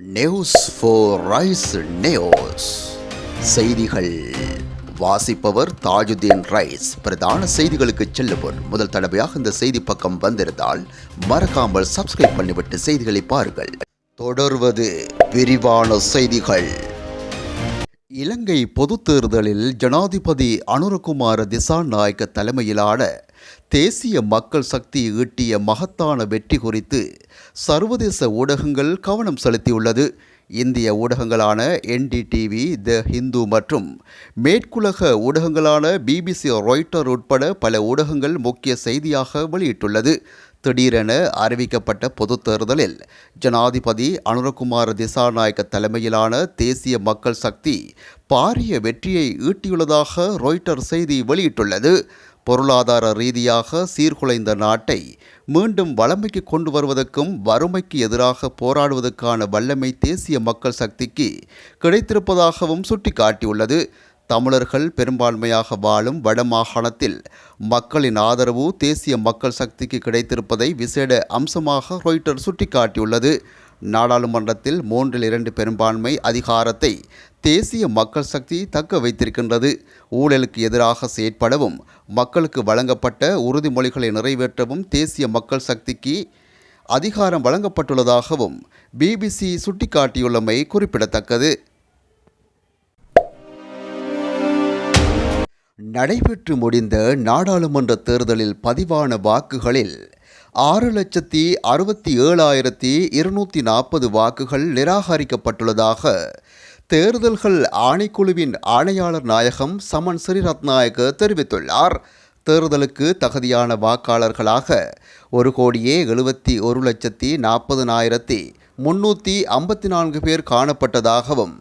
News four rice news செய்திகள். வாசிப்பவர் Tajuddin rice. பிரதான செய்திகளுக்கு செல்லுவோர் முதல் தடவையாக இந்த செய்தி பக்கம் வந்திருந்தால் மறக்காமல் சப்ஸ்கிரைப் பண்ணிவிட்டு செய்திகளை பாருங்கள். தொடர்வது விரிவான செய்திகள். இலங்கை பொதுத் தேர்தலில் ஜனாதிபதி அனுரகுமார திசாநாயக்க தலைமையிலான தேசிய மக்கள் சக்தி ஈட்டிய மகத்தான வெற்றி குறித்து சர்வதேச ஊடகங்கள் கவனம் செலுத்தியுள்ளது. இந்திய ஊடகங்களான என்டிடிவி த ஹிந்து மற்றும் மேற்குலக ஊடகங்களான பிபிசி ரொய்ட்டர் உட்பட பல ஊடகங்கள் முக்கிய செய்தியாக வெளியிட்டுள்ளது. திடீரென அறிவிக்கப்பட்ட பொதுத் தேர்தலில் ஜனாதிபதி அனுரகுமார் திசாநாயக்க தலைமையிலான தேசிய மக்கள் சக்தி பாரிய வெற்றியை ஈட்டியுள்ளதாக ரொய்ட்டர் செய்தி வெளியிட்டுள்ளது. பொருளாதார ரீதியாக சீர்குலைந்த நாட்டை மீண்டும் வளமைக்கு கொண்டு வருவதற்கும் வறுமைக்கு எதிராக போராடுவதற்கான வல்லமை தேசிய மக்கள் சக்திக்கு கிடைத்திருப்பதாகவும் சுட்டிக்காட்டியுள்ளது. தமிழர்கள் பெரும்பான்மையாக வாழும் வடமாகாணத்தில் மக்களின் ஆதரவு தேசிய மக்கள் சக்திக்கு கிடைத்திருப்பதை விசேட அம்சமாக ராய்ட்டர் சுட்டிக்காட்டியுள்ளது. நாடாளுமன்றத்தில் மூன்றில் இரண்டு பெரும்பான்மை அதிகாரத்தை தேசிய மக்கள் சக்தி தக்க வைத்திருக்கின்றது. ஊழலுக்கு எதிராக செயற்படவும் மக்களுக்கு வழங்கப்பட்ட உறுதிமொழிகளை நிறைவேற்றவும் தேசிய மக்கள் சக்திக்கு அதிகாரம் வழங்கப்பட்டுள்ளதாகவும் பிபிசி சுட்டிக்காட்டியுள்ளமை குறிப்பிடத்தக்கது. நடைபெற்று முடிந்த நாடாளுமன்ற தேர்தலில் பதிவான வாக்குகளில் ஆறு லட்சத்தி அறுபத்தி ஏழாயிரத்தி இருநூற்றி நாற்பது வாக்குகள் நிராகரிக்கப்பட்டுள்ளதாக தேர்தல்கள் ஆணைக்குழுவின் ஆணையாளர் நாயகம் சமன் ஸ்ரீரத்நாயக்க தெரிவித்துள்ளார். தேர்தலுக்கு தகுதியான வாக்காளர்களாக ஒரு கோடியே எழுபத்தி ஒரு லட்சத்தி நாற்பதனாயிரத்தி முன்னூற்றி ஐம்பத்தி நான்கு பேர் காணப்பட்டதாகவும்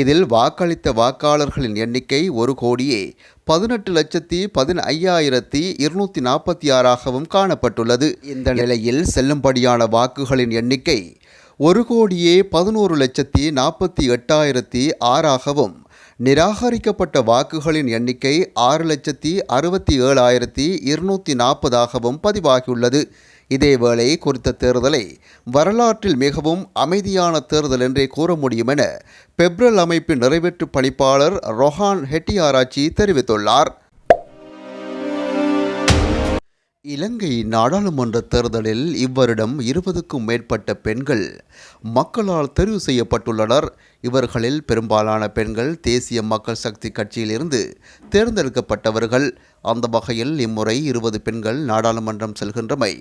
இதில் வாக்களித்த வாக்காளர்களின் எண்ணிக்கை ஒரு கோடியே பதினெட்டு லட்சத்தி பதினையாயிரத்தி இருநூற்றி நாற்பத்தி ஆறாகவும் காணப்பட்டுள்ளது. இந்த நிலையில் செல்லும்படியான வாக்குகளின் எண்ணிக்கை ஒரு கோடியே பதினோரு லட்சத்தி நாற்பத்தி எட்டாயிரத்தி ஆறாகவும் நிராகரிக்கப்பட்ட வாக்குகளின் எண்ணிக்கை ஆறு லட்சத்தி அறுபத்தி ஏழாயிரத்தி இருநூற்றி நாற்பதாகவும் பதிவாகியுள்ளது. இதேவேளை குறித்த தேர்தலை வரலாற்றில் மிகவும் அமைதியான தேர்தல் என்றே கூற முடியும் என பெப்ரல் அமைப்பின் நிறைவேற்று பணிப்பாளர் ரொஹான் ஹெட்டியாராச்சி தெரிவித்துள்ளார். இலங்கை நாடாளுமன்ற தேர்தலில் இவ்வருடம் இருபதுக்கும் மேற்பட்ட பெண்கள் மக்களால் தெரிவு செய்யப்பட்டுள்ளனர். இவர்களில் பெரும்பாலான பெண்கள் தேசிய மக்கள் சக்தி கட்சியிலிருந்து தேர்ந்தெடுக்கப்பட்டவர்கள். அந்த வகையில் இம்முறை இருபது பெண்கள் நாடாளுமன்றம் செல்கின்றமை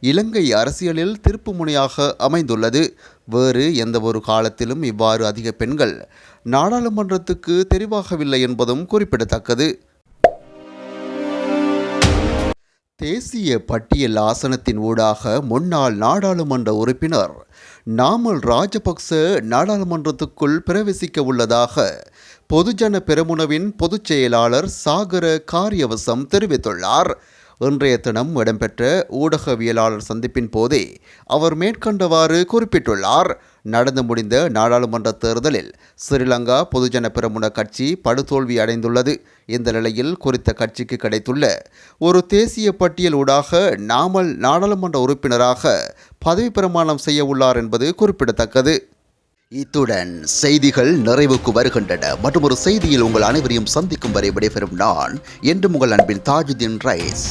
இலங்கை அரசியலில் திருப்புமுனையாக அமைந்துள்ளது. வேறு எந்த ஒரு காலத்திலும் இவ்வாறு அதிக பெண்கள் நாடாளுமன்றத்துக்கு தெரிவாகவில்லை என்பதும் குறிப்பிடத்தக்கது. தேசிய பட்டியல் ஆசனத்தின் ஊடாக முன்னாள் நாடாளுமன்ற உறுப்பினர் நாமல் ராஜபக்ச நாடாளுமன்றத்துக்குள் பிரவேசிக்க உள்ளதாக பொதுஜன பெரமுனவின் பொதுச் செயலாளர் சாகர காரியவசம் தெரிவித்துள்ளார். இன்றைய தினம் இடம்பெற்ற ஊடகவியலாளர் சந்திப்பின் போதே அவர் மேற்கண்டவாறு குறிப்பிட்டுள்ளார். நடந்து முடிந்த நாடாளுமன்ற தேர்தலில் ஸ்ரீலங்கா பொதுஜன பெரமுன கட்சி படுதோல்வி அடைந்துள்ளது. இந்த நிலையில் குறித்த கட்சிக்கு கிடைத்துள்ள ஒரு தேசிய பட்டியல் ஊடாக நாமல் நாடாளுமன்ற உறுப்பினராக பதவி பிரமாணம் செய்ய உள்ளார் என்பது குறிப்பிடத்தக்கது. இத்துடன் செய்திகள் நிறைவுக்கு வருகின்றன. மற்றும் ஒரு செய்தியில் உங்கள் அனைவரையும் சந்திக்கும் வரை விடைபெறும் நான் என்று உங்கள் அன்பின் தாஜுதீன் ரைஸ்.